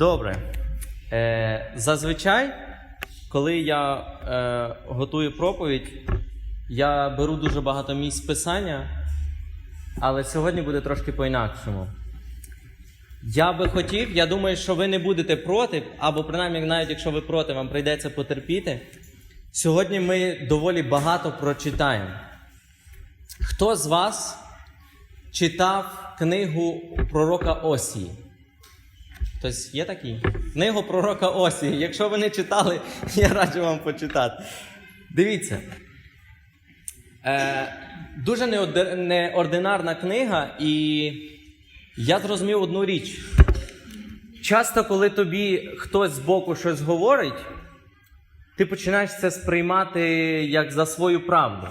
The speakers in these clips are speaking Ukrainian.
Добре. Е, зазвичай, коли я е, готую проповідь, я беру дуже багато місць писання, але сьогодні буде трошки по-інакшому. Я би хотів, я думаю, що ви не будете проти, або принаймні, навіть якщо ви проти, вам прийдеться потерпіти. Сьогодні ми доволі багато прочитаємо. Хто з вас читав книгу пророка Осії? Хтось є такий? Книгу пророка Осії. Якщо ви не читали, я раджу вам почитати. Дивіться. Е, дуже неординарна книга, і я зрозумів одну річ. Часто, коли тобі хтось збоку щось говорить, ти починаєш це сприймати як за свою правду.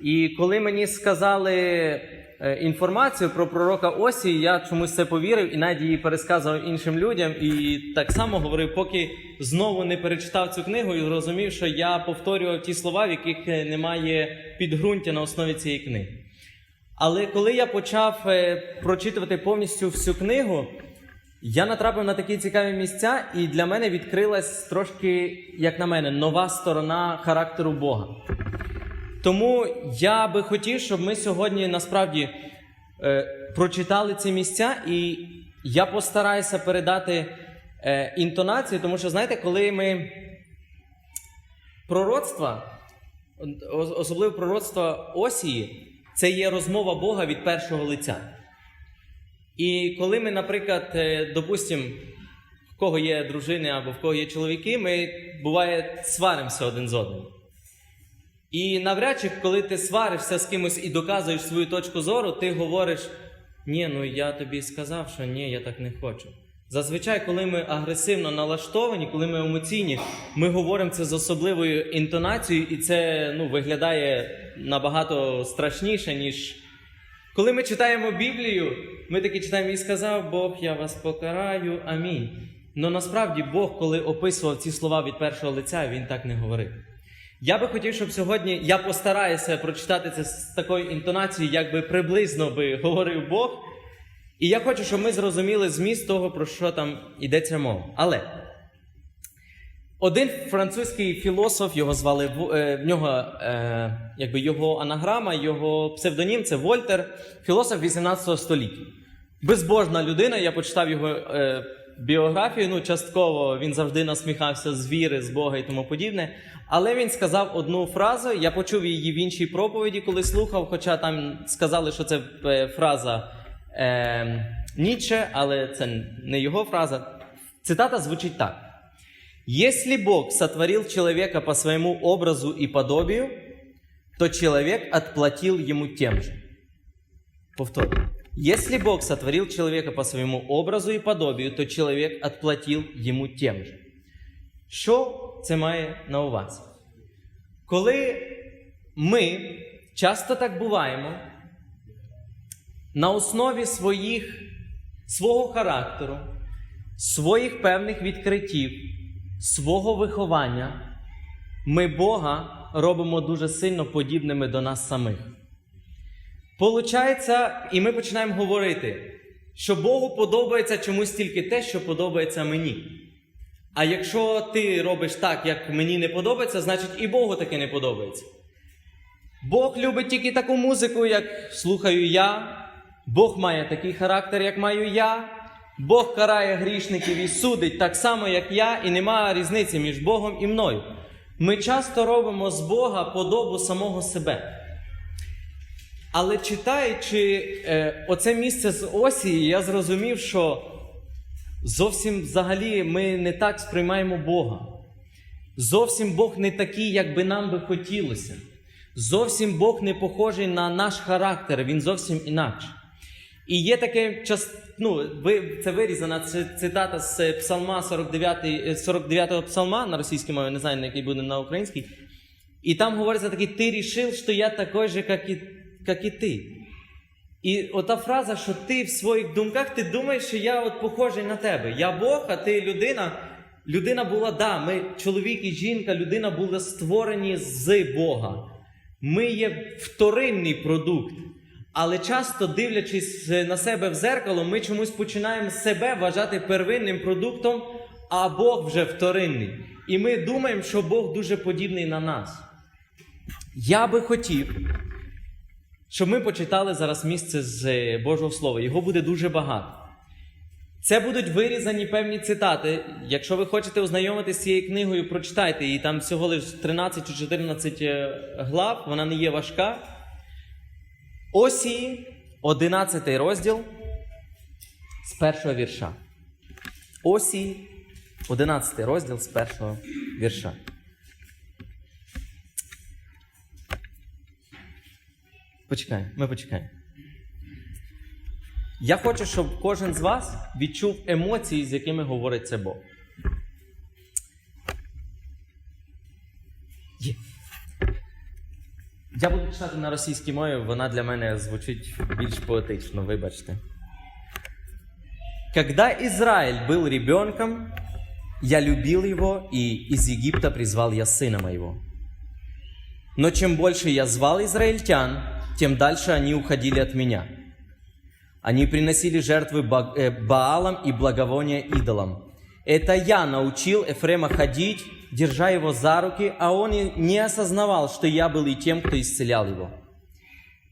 І коли мені сказали інформацію про пророка Осії, я чомусь це повірив і навіть її пересказував іншим людям. І так само говорив, поки знову не перечитав цю книгу і зрозумів, що я повторював ті слова, в яких е, немає підґрунтя на основі цієї книги. Але коли я почав е, прочитувати повністю всю книгу, я натрапив на такі цікаві місця, і для мене відкрилась трошки, як на мене, нова сторона характеру Бога. Тому я би хотів, щоб ми сьогодні насправді е, прочитали ці місця, і я постараюся передати е, інтонацію, тому що, знаєте, коли ми пророцтва, особливо пророцтва Осії, це є розмова Бога від першого лиця. І коли ми, наприклад, е, допустимо, в кого є дружини або в кого є чоловіки, ми буває сваримося один з одним. І навряд чи, коли ти сваришся з кимось і доказуєш свою точку зору, ти говориш: ні, ну я тобі сказав, що ні, я так не хочу. Зазвичай, коли ми агресивно налаштовані, коли ми емоційні, ми говоримо це з особливою інтонацією, і це ну, виглядає набагато страшніше, ніж коли ми читаємо Біблію, ми таки читаємо і сказав Бог, я вас покараю, амінь. Но насправді Бог, коли описував ці слова від першого лиця, він так не говорив. Я би хотів, щоб сьогодні я постараюся прочитати це з такою інтонацією, як би приблизно би говорив Бог. І я хочу, щоб ми зрозуміли зміст того, про що там йдеться мова. Але один французький філософ, його звали е, в нього, е, якби його анаграма, його псевдонім це Вольтер, філософ 18 століття. Безбожна людина, я почитав його е, біографію. Ну, частково він завжди насміхався з віри, з Бога і тому подібне. Але він сказав одну фразу. Я почув її в іншій проповіді, коли слухав, хоча там сказали, що це е, фраза е, Ніцше, але це не його фраза. Цитата звучить так. Если Бог сотворил человека по своему образу и подобию, то человек отплатил ему тем же. Повторю. Если Бог сотворил человека по своему образу и подобию, то человек отплатил ему тем же. Що це має на увазі? Коли ми часто так буваємо, на основі своїх, свого характеру, своїх певних відкриттів, свого виховання, ми Бога робимо дуже сильно подібними до нас самих. Получається, і ми починаємо говорити, що Богу подобається чомусь тільки те, що подобається мені. А якщо ти робиш так, як мені не подобається, значить і Богу таке не подобається. Бог любить тільки таку музику, як слухаю я. Бог має такий характер, як маю я. Бог карає грішників і судить так само, як я, і немає різниці між Богом і мною. Ми часто робимо з Бога подобу самого себе. Але читаючи е, оце місце з Осії, я зрозумів, що зовсім взагалі ми не так сприймаємо Бога. Зовсім Бог не такий, як би нам би хотілося. Зовсім Бог не похожий на наш характер, він зовсім інакше. І є таке ну, це вирізана цитата з е, Псалма 49, е, 49 псалма на російській мові, не знаю, на який буде на українській. І там говориться таке: ти рішив, що я такий же, як і, як і ти. І ота фраза, що ти в своїх думках, ти думаєш, що я от похожий на тебе. Я Бог, а ти людина. Людина була, да, ми чоловік і жінка, людина були створені з Бога. Ми є вторинний продукт. Але часто, дивлячись на себе в зеркало, ми чомусь починаємо себе вважати первинним продуктом, а Бог вже вторинний. І ми думаємо, що Бог дуже подібний на нас. Я би хотів, щоб ми почитали зараз місце з е, Божого Слова. Його буде дуже багато. Це будуть вирізані певні цитати. Якщо ви хочете ознайомитися з цією книгою, прочитайте її. Там всього лише 13 чи 14 е, глав, вона не є важка. Осії, 11 розділ з першого вірша. Осії, 11 розділ з першого вірша. Почекай, ми почекаємо. Я хочу, щоб кожен з вас відчув емоції, з якими говорить це Бог. Є. Я буду читати на російській мові, вона для мене звучить більш поетично, вибачте. Когда Израиль был ребенком, я любил его, и из Египта призвал я сына моего. Но чем больше я звал израильтян, тем дальше они уходили от меня. Они приносили жертвы Ба- э, Баалам и благовония идолам. Это я научил Ефрема ходить, держа его за руки, а он и не осознавал, что я был и тем, кто исцелял его.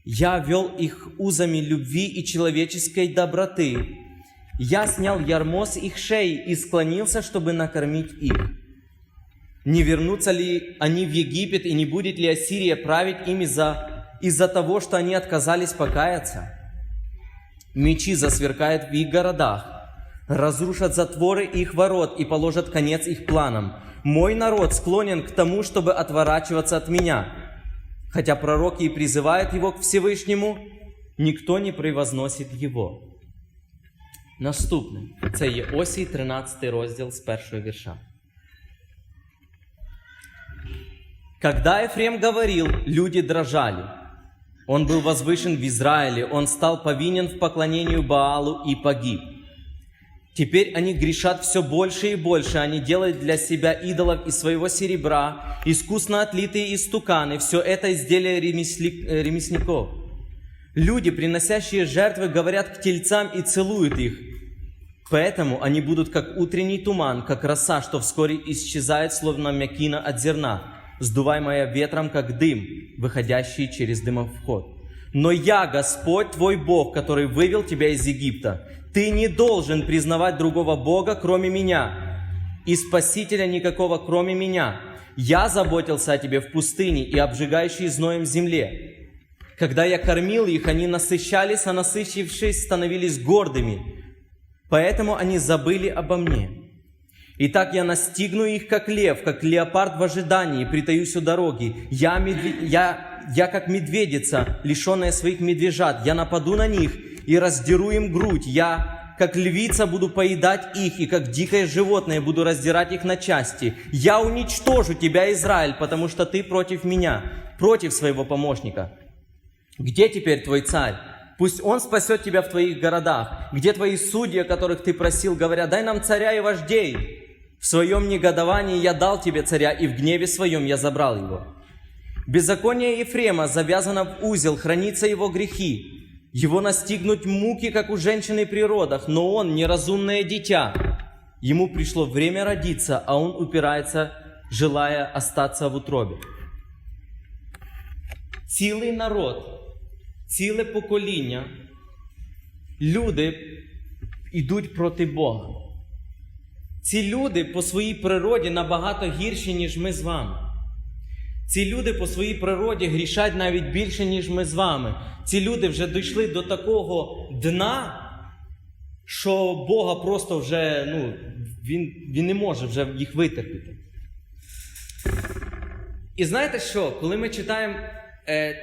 Я вел их узами любви и человеческой доброты. Я снял ярмо с их шеи и склонился, чтобы накормить их. Не вернутся ли они в Египет, и не будет ли Ассирия править ими за, из-за того, что они отказались покаяться? Мечи засверкают в их городах, разрушат затворы их ворот и положат конец их планам. Мой народ склонен к тому, чтобы отворачиваться от меня. Хотя пророки и призывают его к Всевышнему, никто не превозносит его. Наступне це є Осій 13 розділ з першого вірша. Когда Ефрем говорил, люди дрожали. Он был возвышен в Израиле, он стал повинен в поклонению Баалу и погиб. Теперь они грешат все больше и больше, они делают для себя идолов из своего серебра, искусно отлитые истуканы, все это изделия ремесли- э, ремесленников. Люди, приносящие жертвы, говорят к тельцам и целуют их. Поэтому они будут как утренний туман, как роса, что вскоре исчезает, словно мякина от зерна, сдуваемая ветром, как дым, выходящий через дымовход. Но я, Господь твой Бог, который вывел тебя из Египта. Ты не должен признавать другого Бога, кроме меня, и Спасителя никакого, кроме меня. Я заботился о тебе в пустыне и обжигающей зноем земле. Когда я кормил их, они насыщались, а насыщившись, становились гордыми. Поэтому они забыли обо мне. Итак, я настигну их, как лев, как леопард в ожидании, притаюсь у дороги. Я, медве- я, я как медведица, лишенная своих медвежат. Я нападу на них и раздеру им грудь. Я, как львица, буду поедать их, и как дикое животное буду раздирать их на части. Я уничтожу тебя, Израиль, потому что ты против меня, против своего помощника. Где теперь твой царь? Пусть он спасет тебя в твоих городах. Где твои судьи, которых ты просил, говоря, дай нам царя и вождей? В своем негодовании я дал тебе царя, и в гневе своем я забрал его. Беззаконие Ефрема завязано в узел, хранится его грехи. Его настигнуть муки, как у женщины при родах, но он неразумное дитя. Ему пришло время родиться, а он упирается, желая остаться в утробе. Цілий народ, ціле покоління, люди йдуть проти Бога. Ці люди по своїй природі набагато гірші, ніж ми з вами. Ці люди по своїй природі грішать навіть більше, ніж ми з вами. Ці люди вже дійшли до такого дна, що Бога просто вже ну, він, він не може вже їх витерпіти. І знаєте що? Коли ми читаємо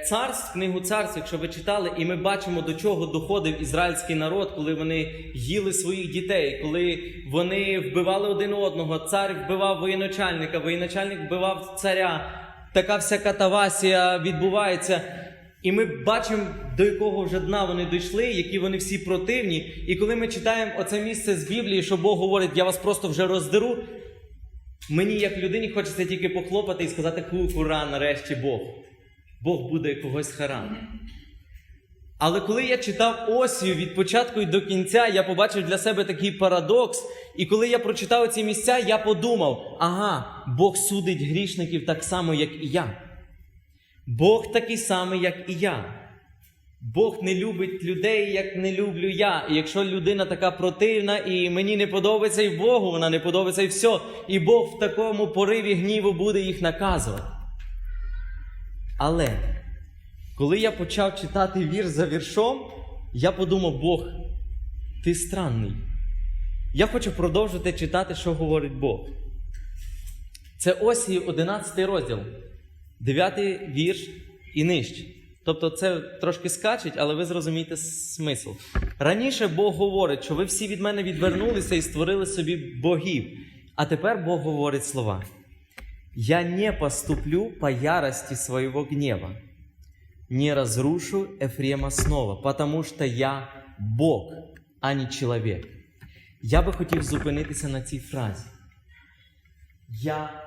царств, книгу царств, якщо ви читали, і ми бачимо, до чого доходив ізраїльський народ, коли вони їли своїх дітей, коли вони вбивали один одного, цар вбивав воєначальника, воєначальник вбивав царя, така вся катавасія відбувається. І ми бачимо, до якого вже дна вони дійшли, які вони всі противні. І коли ми читаємо оце місце з Біблії, що Бог говорить, я вас просто вже роздеру. Мені, як людині, хочеться тільки похлопати і сказати ху, ура, нарешті Бог. Бог буде когось харати. Але коли я читав Осію від початку і до кінця, я побачив для себе такий парадокс. І коли я прочитав ці місця, я подумав: ага, Бог судить грішників так само, як і я. Бог такий самий, як і я. Бог не любить людей, як не люблю я. І якщо людина така противна, і мені не подобається, і Богу вона не подобається, і все. І Бог в такому пориві гніву буде їх наказувати. Але коли я почав читати вір за віршом, я подумав, Бог, ти странний. Я хочу продовжити читати, що говорить Бог. Це Осії 11 розділ, 9 вірш і нижче. Тобто це трошки скачить, але ви зрозумієте смисл. Раніше Бог говорить, що ви всі від мене відвернулися і створили собі богів. А тепер Бог говорить слова. Я не поступлю по ярости своего гнева, не разрушу Ефрема снова, потому что я Бог, а не чоловік. Я би хотів зупинитися на цій фразі. Я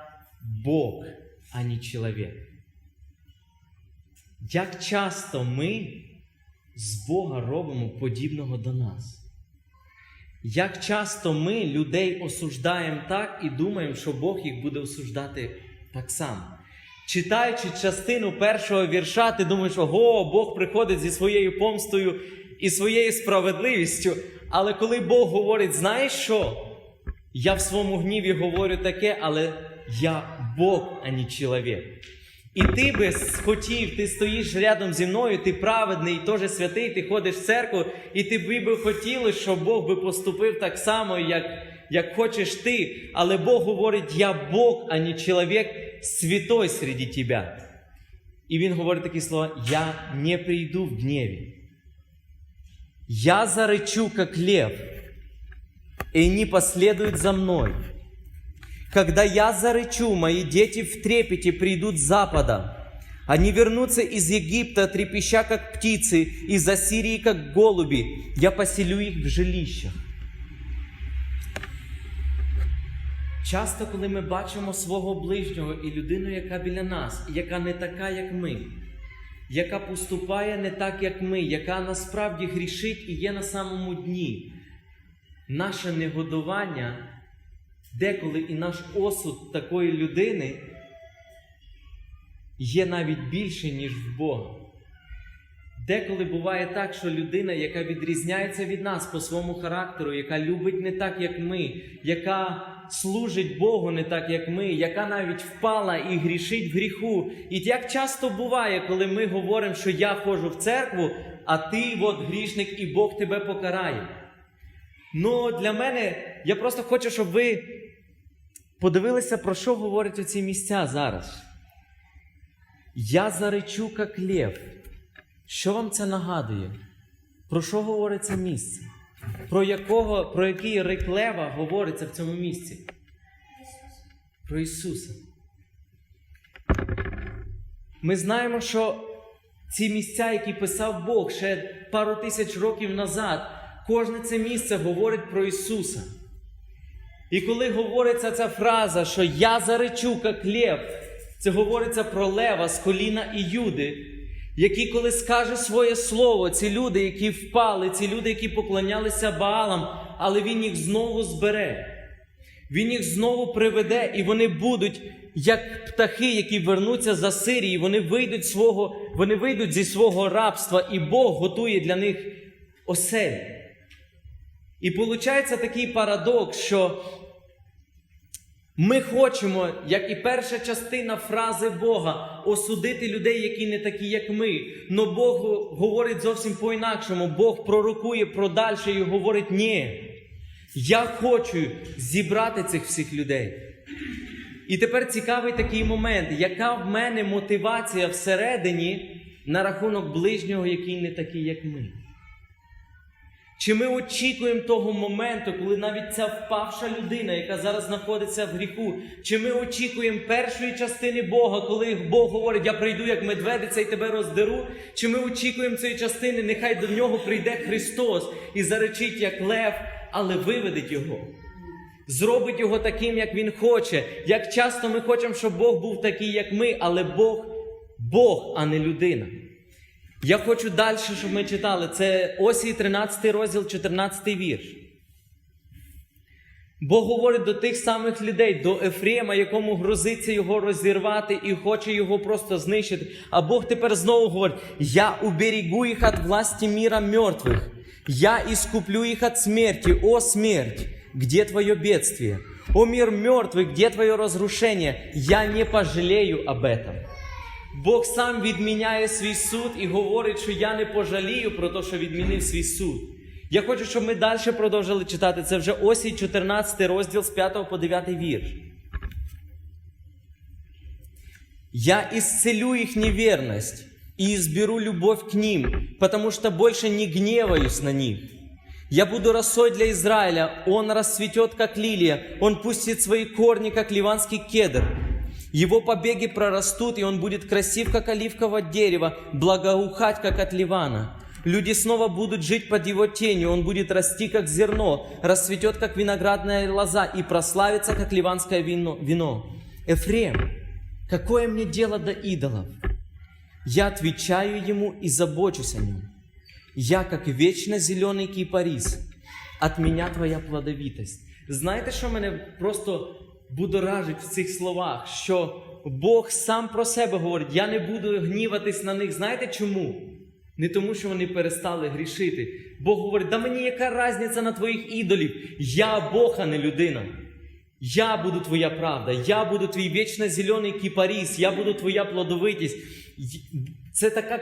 Бог, а не чоловік. Як часто ми з Бога робимо подібного до нас? Як часто ми людей осуждаємо так і думаємо, що Бог їх буде осуждати так само. Читаючи частину першого вірша, ти думаєш, ого, Бог приходить зі своєю помстою і своєю справедливістю. Але коли Бог говорить, знаєш що? Я в своєму гніві говорю таке, але я Бог, а не чоловік. І ти би хотів, ти стоїш рядом зі мною, ти праведний, і теж святий, ти ходиш в церкву, і ти би хотіли, щоб Бог би поступив так само, як, як хочеш ти. Але Бог говорить, я Бог, а не чоловік, святой серед тебе. І він говорить такі слова: Я не прийду в гневі. Я зарычу, как лев, и они последуют за мной. Когда я зарычу, мои дети в трепете придут с запада. Они вернутся из Египта, трепеща, как птицы, из Ассирии, как голуби. Я поселю их в жилищах. Часто, коли ми бачимо свого ближнього і людину, яка біля нас, яка не така, як ми, яка поступає не так, як ми, яка насправді грішить і є на самому дні, наше негодування деколи і наш осуд такої людини є навіть більше, ніж в Бога. Деколи буває так, що людина, яка відрізняється від нас по своєму характеру, яка любить не так, як ми, яка служить Богу не так, як ми, яка навіть впала і грішить в гріху. І як часто буває, коли ми говоримо, що я ходжу в церкву, а ти, от грішник, і Бог тебе покарає. Ну, для мене, я просто хочу, щоб ви подивилися, про що говорять оці місця зараз. Я заречу, як лев. Що вам це нагадує? Про що говорить це місце? Про якого, про який рик лева говориться в цьому місці? Про Ісуса. Ми знаємо, що ці місця, які писав Бог ще пару тисяч років назад, кожне це місце говорить про Ісуса. І коли говориться ця фраза, що я заречу, як лев, це говориться про лева з коліна і Юди, який, коли скаже своє слово, ці люди, які впали, ці люди, які поклонялися Баалам, але він їх знову збере. Він їх знову приведе, і вони будуть як птахи, які вернуться за Сирії, вони вийдуть, свого, вони вийдуть зі свого рабства, і Бог готує для них осель. І виходить такий парадокс, що ми хочемо, як і перша частина фрази Бога, осудити людей, які не такі, як ми. Но Бог говорить зовсім по-інакшому. Бог пророкує про дальше і говорить: ні. Я хочу зібрати цих всіх людей. І тепер цікавий такий момент, яка в мене мотивація всередині на рахунок ближнього, який не такий, як ми. Чи ми очікуємо того моменту, коли навіть ця впавша людина, яка зараз знаходиться в гріху, чи ми очікуємо першої частини Бога, коли Бог говорить, я прийду як медведиця і тебе роздеру? Чи ми очікуємо цієї частини, нехай до нього прийде Христос і заречить як лев, але виведить його? Зробить його таким, як він хоче. Як часто ми хочемо, щоб Бог був такий, як ми, але Бог Бог, а не людина. Я хочу далі, щоб ми читали. Це Осій 13 розділ, 14 вірш. Бог говорить до тих самих людей, до Ефрема, якому грозиться його розірвати і хоче його просто знищити. А Бог тепер знову говорить: Я уберегу їх від власті міра мертвих, я искуплю їх від смерті, о смерть, где твое бедствие? О мир мертвый, где твое разрушение? Я не пожалею об этом. Бог сам відміняє свій суд і говорить, що я не пожалію про те, що відмінив свій суд. Я хочу, щоб ми далі продовжили читати. Це вже осінь 14 розділ з 5 по 9 вірш. Я исцелю их неверность и изберу любовь к ним, потому что больше не гневаюсь на них. Я буду росой для Израиля, он расцветет, как лилия, он пустит свои корни, как ливанский кедр. Его побеги прорастут, и он будет красив, как оливковое дерево, благоухать, как от Ливана. Люди снова будут жить под его тенью, он будет расти, как зерно, расцветет, как виноградная лоза, и прославится, как ливанское вино. вино. Эфрем, какое мне дело до идолов? Я отвечаю ему и забочусь о нем. Я, как вечно зеленый кипарис, от меня твоя плодовитость. Знаєте, що мене просто будоражить в цих словах? Що Бог сам про себе говорить: я не буду гніватись на них. Знаєте чому? Не тому, що вони перестали грішити. Бог говорить, да мені яка різниця на твоїх ідолів? Я Бог, а не людина. Я буду твоя правда, я буду твій вічно зелений кіпаріс, я буду твоя плодовитість. Це така,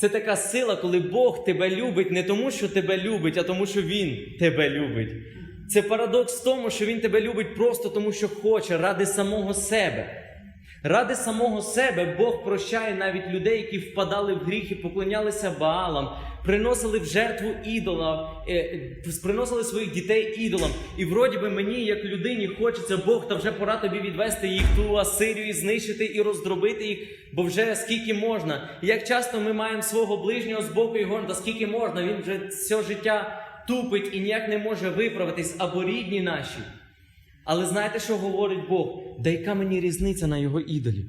це така сила, коли Бог тебе любить не тому, що тебе любить, а тому, що Він тебе любить. Це парадокс в тому, що Він тебе любить просто тому, що хоче, ради самого себе. Ради самого себе Бог прощає навіть людей, які впадали в гріх і поклонялися Баалам, приносили в жертву ідола, е, приносили своїх дітей ідолам. І вроді би мені, як людині, хочеться Бог, та вже пора тобі відвести їх ту Асирію і знищити і роздробити їх, бо вже скільки можна. Як часто ми маємо свого ближнього з боку говоримо, та скільки можна, він вже все життя тупить і ніяк не може виправитись, або рідні наші. Але знаєте, що говорить Бог? Да яка мені різниця на його ідолів?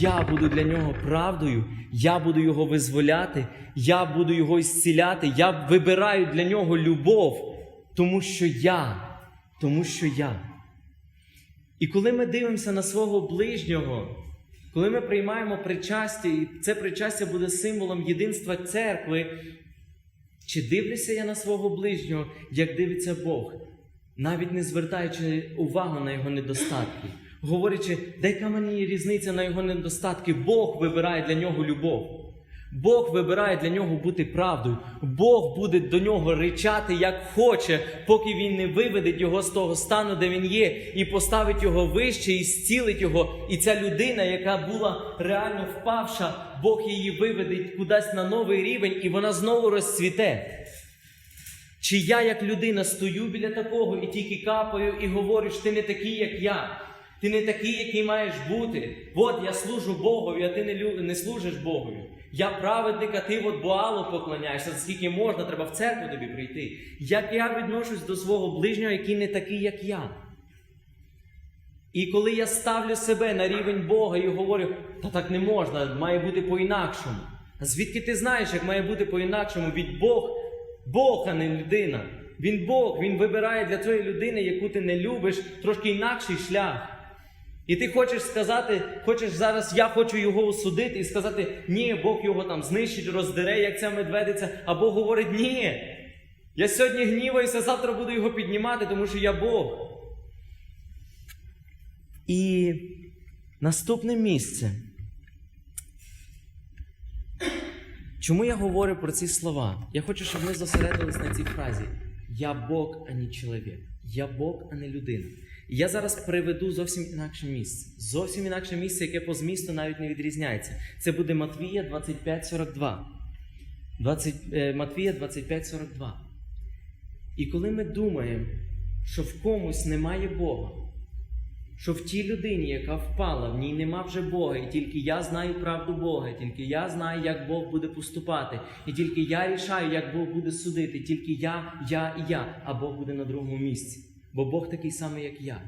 Я буду для нього правдою, я буду його визволяти, я буду його ісціляти, я вибираю для нього любов, тому що я, тому що я. І коли ми дивимося на свого ближнього, коли ми приймаємо причастя, і це причастя буде символом єдинства церкви, чи дивлюся я на свого ближнього, як дивиться Бог, навіть не звертаючи увагу на його недостатки, говорячи, де мені різниця на його недостатки, Бог вибирає для нього любов. Бог вибирає для нього бути правдою. Бог буде до нього ричати, як хоче, поки він не виведе його з того стану, де він є, і поставить його вище, і зцілить його. І ця людина, яка була реально впавша, Бог її виведе кудись на новий рівень, і вона знову розцвіте. Чи я, як людина, стою біля такого і тільки капаю і говорю, що ти не такий, як я. Ти не такий, який маєш бути. От я служу Богові, а ти не, служиш Богові. Я праведник, а ти от Боалу поклоняєшся, скільки можна, треба в церкву тобі прийти. Як я відношусь до свого ближнього, який не такий, як я. І коли я ставлю себе на рівень Бога і говорю, та так не можна, має бути по-інакшому. А звідки ти знаєш, як має бути по-інакшому? Від Бог, Бог, а не людина. Він Бог, Він вибирає для цієї людини, яку ти не любиш, трошки інакший шлях. І ти хочеш сказати, хочеш зараз, я хочу його осудити і сказати, ні, Бог його там знищить, роздере, як ця медведиця, а Бог говорить, ні. Я сьогодні гніваюся, завтра буду його піднімати, тому що я Бог. І наступне місце. Чому я говорю про ці слова? Я хочу, щоб ми зосередились на цій фразі. Я Бог, а не чоловік. Я Бог, а не людина. Я зараз приведу зовсім інакше місце. Зовсім інакше місце, яке по змісту навіть не відрізняється. Це буде Матвія 25.42. 20, е, Матвія 25.42. І коли ми думаємо, що в комусь немає Бога, що в тій людині, яка впала, в ній нема вже Бога, і тільки я знаю правду Бога, тільки я знаю, як Бог буде поступати, і тільки я рішаю, як Бог буде судити, тільки я, я і я, а Бог буде на другому місці Бо Бог такий самий, як я.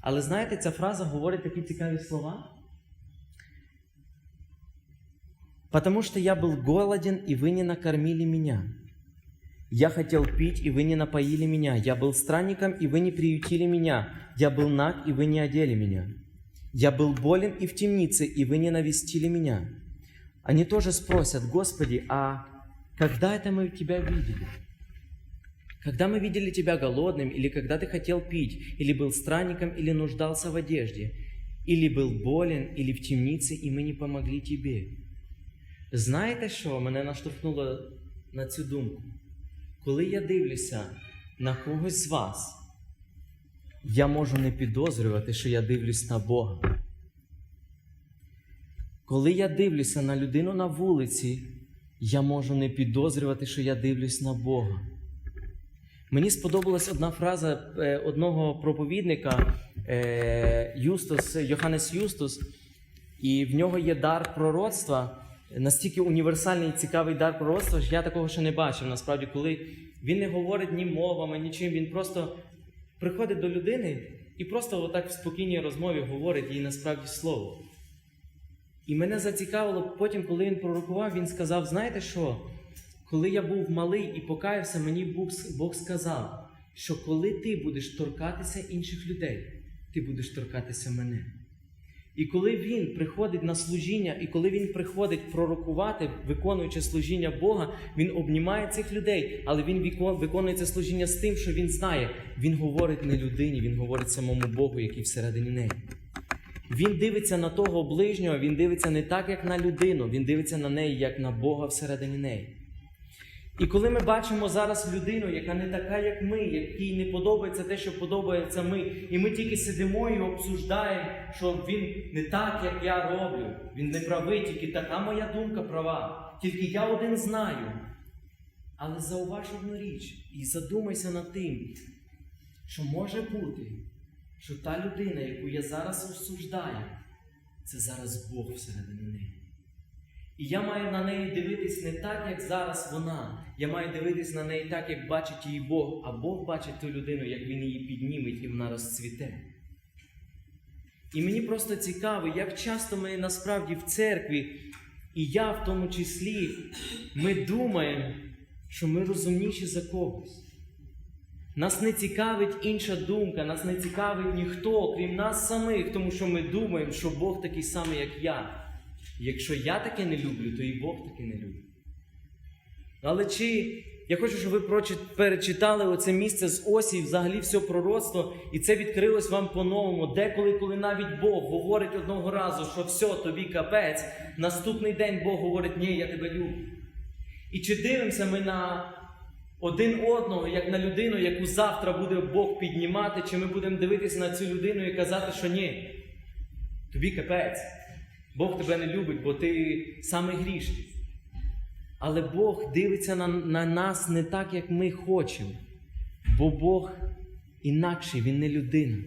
Але знаєте, ця фраза говорить такі цікаві слова. Потому что я был голоден, и вы не накормили меня. Я хотел пить, и вы не напоили меня. Я был странником, и вы не приютили меня. Я был наг, и вы не одели меня. Я был болен и в темнице, и вы не навестили меня. Они тоже спросят, Господи, а когда это мы Тебя видели? Когда мы видели Тебя голодным, или когда Ты хотел пить, или был странником, или нуждался в одежде, или был болен, или в темнице, и мы не помогли Тебе. Знаєте, що мене наштовхнуло на цю думку? Коли я дивлюся на когось з вас, я можу не підозрювати, що я дивлюсь на Бога. Коли я дивлюся на людину на вулиці, я можу не підозрювати, що я дивлюсь на Бога. Мені сподобалась одна фраза е, одного проповідника е, Юстус, Йоханнес Юстус, і в нього є дар пророцтва, настільки універсальний і цікавий дар пророцтва, що я такого ще не бачив. Насправді, коли він не говорить ні мовами, нічим, він просто приходить до людини і просто отак в спокійній розмові говорить їй насправді слово. І мене зацікавило потім, коли він пророкував, він сказав: знаєте що? Коли я був малий і покаявся, мені Бог, сказав, що коли ти будеш торкатися інших людей, ти будеш торкатися мене. І коли він приходить на служіння, і коли він приходить пророкувати, виконуючи служіння Бога, він обнімає цих людей, але він виконує це служіння з тим, що він знає. Він говорить не людині, він говорить самому Богу, який всередині неї. Він дивиться на того ближнього, він дивиться не так, як на людину, він дивиться на неї, як на Бога всередині неї. І коли ми бачимо зараз людину, яка не така, як ми, якій не подобається те, що подобається ми, і ми тільки сидимо і обсуждаємо, що він не так, як я роблю, він не правий, тільки така моя думка права, тільки я один знаю. Але зауваж одну річ і задумайся над тим, що може бути, що та людина, яку я зараз осуждаю, це зараз Бог всередині неї. І я маю на неї дивитись не так, як зараз вона. Я маю дивитись на неї так, як бачить її Бог, а Бог бачить ту людину, як він її підніметь і вона розцвіте. І мені просто цікаво, як часто ми насправді в церкві, і я в тому числі, ми думаємо, що ми розумніші за когось. Нас не цікавить інша думка, нас не цікавить ніхто, крім нас самих, тому що ми думаємо, що Бог такий самий, як я. Якщо я таке не люблю, то і Бог таке не любить. Але чи я хочу, щоб ви перечитали оце місце з осі, і взагалі все пророцтво, і це відкрилось вам по-новому. Деколи, коли навіть Бог говорить одного разу, що все, тобі капець, наступний день Бог говорить, ні, я тебе люблю. І чи дивимося ми на один одного, як на людину, яку завтра буде Бог піднімати, чи ми будемо дивитися на цю людину і казати, що ні, тобі капець. Бог тебе не любить, бо ти самий грішний. Але Бог дивиться на, на нас не так, як ми хочемо. Бо Бог інакший, Він не людина.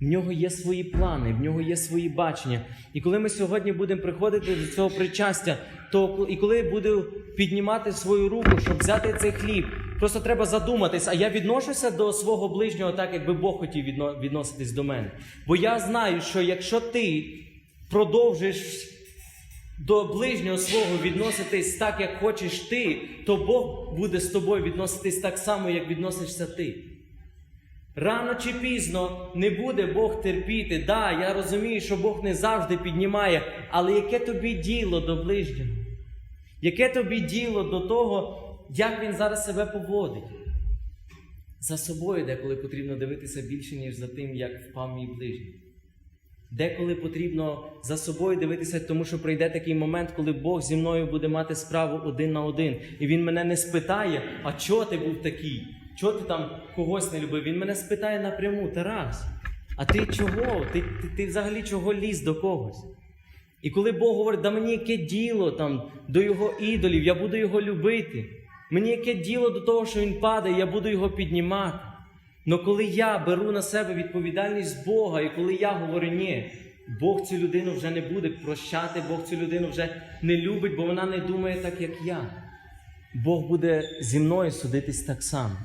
В нього є свої плани, в нього є свої бачення. І коли ми сьогодні будемо приходити до цього причастя, то і коли буду піднімати свою руку, щоб взяти цей хліб, просто треба задуматись, а я відношуся до свого ближнього так, якби Бог хотів відно- відноситись до мене. Бо я знаю, що якщо ти продовжиш до ближнього свого відноситись так, як хочеш ти, то Бог буде з тобою відноситись так само, як відносишся ти. Рано чи пізно не буде Бог терпіти. Да, я розумію, що Бог не завжди піднімає, але яке тобі діло до ближнього? Яке тобі діло до того, як він зараз себе поводить? За собою деколи потрібно дивитися більше, ніж за тим, як впав мій ближній. Деколи потрібно за собою дивитися, тому що прийде такий момент, коли Бог зі мною буде мати справу один на один. І Він мене не спитає, а чого ти був такий? Чого ти там когось не любив? Він мене спитає напряму, Тарас, а ти чого? Ти, ти, ти взагалі чого ліз до когось? І коли Бог говорить, да мені яке діло там до його ідолів, я буду його любити. Мені яке діло до того, що він падає, я буду його піднімати. Но коли я беру на себе відповідальність Бога, і коли я говорю, ні, Бог цю людину вже не буде прощати, Бог цю людину вже не любить, бо вона не думає так, як я. Бог буде зі мною судитись так само.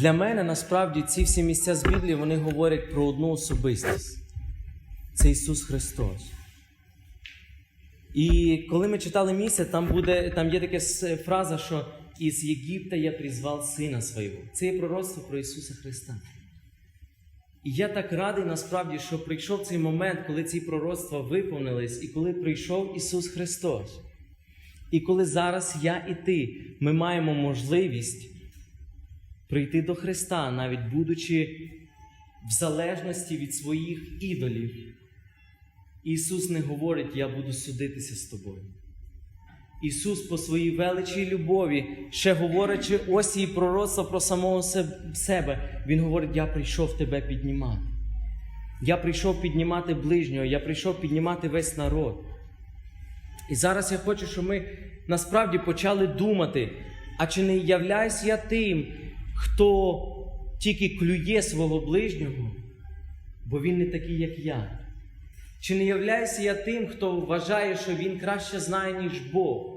Для мене насправді ці всі місця з Біблії вони говорять про одну особистість. Це Ісус Христос. І коли ми читали місце, там буде, там є така фраза, що із Єгипта я призвав сина свого. Це є пророцтво про Ісуса Христа. І я так радий насправді, що прийшов цей момент, коли ці пророцтва виповнились, і коли прийшов Ісус Христос. І коли зараз я і ти, ми маємо можливість прийти до Христа, навіть будучи в залежності від своїх ідолів. Ісус не говорить, я буду судитися з тобою. Ісус по своїй величі і любові, ще говорячи ось і пророцтво про самого себе, Він говорить, я прийшов тебе піднімати. Я прийшов піднімати ближнього, я прийшов піднімати весь народ. І зараз я хочу, щоб ми насправді почали думати, а чи не являюсь я тим, хто тільки клює свого ближнього, бо він не такий, як я. Чи не являюся я тим, хто вважає, що він краще знає, ніж Бог?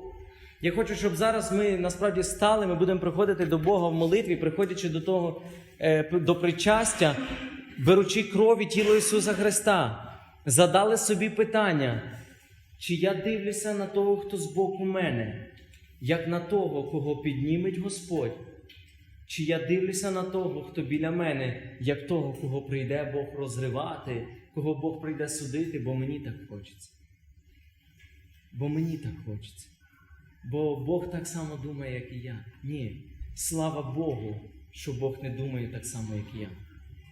Я хочу, щоб зараз ми насправді стали, ми будемо приходити до Бога в молитві, приходячи до того, е, до причастя, беручи крові тіло Ісуса Христа, задали собі питання, чи я дивлюся на того, хто збоку мене, як на того, кого підніметь Господь? Чи я дивлюся на того, хто біля мене, як того, кого прийде Бог розривати, кого Бог прийде судити, бо мені так хочеться. Бо мені так хочеться. Бо Бог так само думає, як і я. Ні. Слава Богу, що Бог не думає так само, як і я.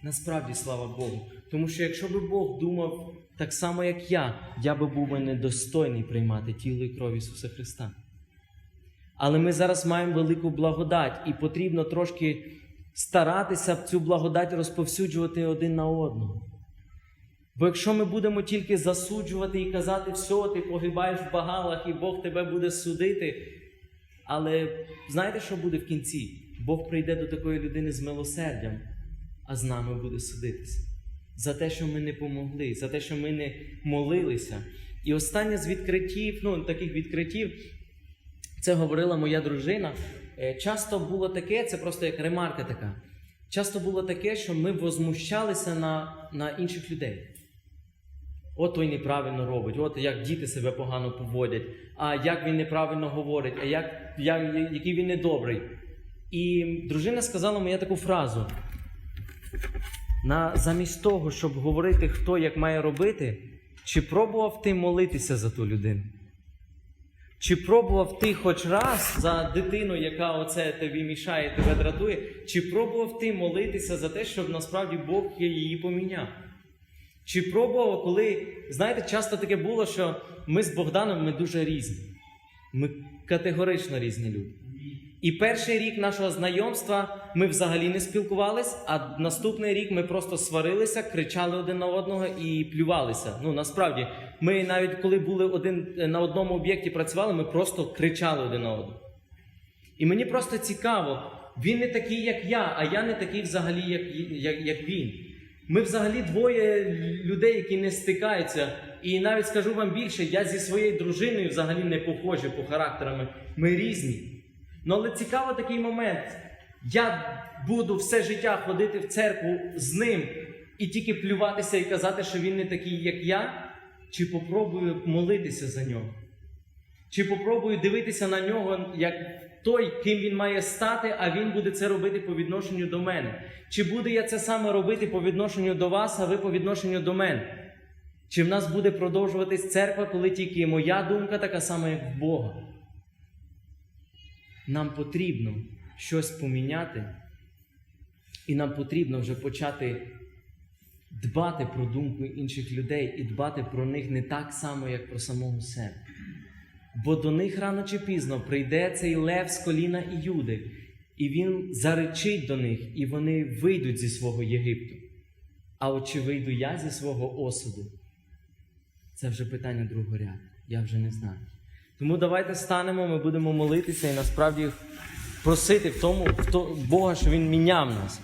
Насправді, слава Богу. Тому що якщо би Бог думав так само, як я, я би був би недостойний приймати тіло і кров Ісуса Христа. Але ми зараз маємо велику благодать, і потрібно трошки старатися цю благодать розповсюджувати один на одного. Бо якщо ми будемо тільки засуджувати і казати, все, ти погибаєш в багалах, і Бог тебе буде судити. Але знаєте, що буде в кінці? Бог прийде до такої людини з милосердям, а з нами буде судитися. За те, що ми не помогли, за те, що ми не молилися. І останнє з відкриттів, ну таких відкриттів, це говорила моя дружина. Е, Часто було таке, це просто як ремарка така. Часто було таке, що ми возмущалися на, на інших людей. От той неправильно робить, от як діти себе погано поводять, а як він неправильно говорить, а як, як, який він недобрий. І дружина сказала мені таку фразу: на, замість того, щоб говорити, хто як має робити, чи пробував ти молитися за ту людину? Чи пробував ти хоч раз за дитину, яка оце тобі мішає, тебе дратує, чи пробував ти молитися за те, щоб насправді Бог її поміняв? Чи пробував, коли, знаєте, часто таке було, що ми з Богданом ми дуже різні. Ми категорично різні люди. І перший рік нашого знайомства ми взагалі не спілкувались, а наступний рік ми просто сварилися, кричали один на одного і плювалися. Ну насправді, ми навіть коли були один на одному об'єкті працювали, ми просто кричали один на одного. І мені просто цікаво, він не такий, як я, а я не такий взагалі, як, як, як він. Ми взагалі двоє людей, які не стикаються. І навіть скажу вам більше, я зі своєю дружиною взагалі не похожі по характерами. Ми різні. Ну, але цікаво такий момент. Я буду все життя ходити в церкву з ним і тільки плюватися і казати, що він не такий, як я, чи попробую молитися за нього. Чи попробую дивитися на нього як той, ким він має стати, а він буде це робити по відношенню до мене? Чи буду я це саме робити по відношенню до вас, а ви по відношенню до мене? Чи в нас буде продовжуватись церква, коли тільки моя думка така сама, як в Бога? Нам потрібно щось поміняти, і нам потрібно вже почати дбати про думку інших людей і дбати про них не так само, як про самого себе. Бо до них рано чи пізно прийде цей лев з коліна і Юди, і він заречить до них, і вони вийдуть зі свого Єгипту. А от чи вийду я зі свого осуду? Це вже питання другоряд. Я вже не знаю. Тому давайте станемо, ми будемо молитися і насправді просити в тому в то, Бога, що Він міняв нас.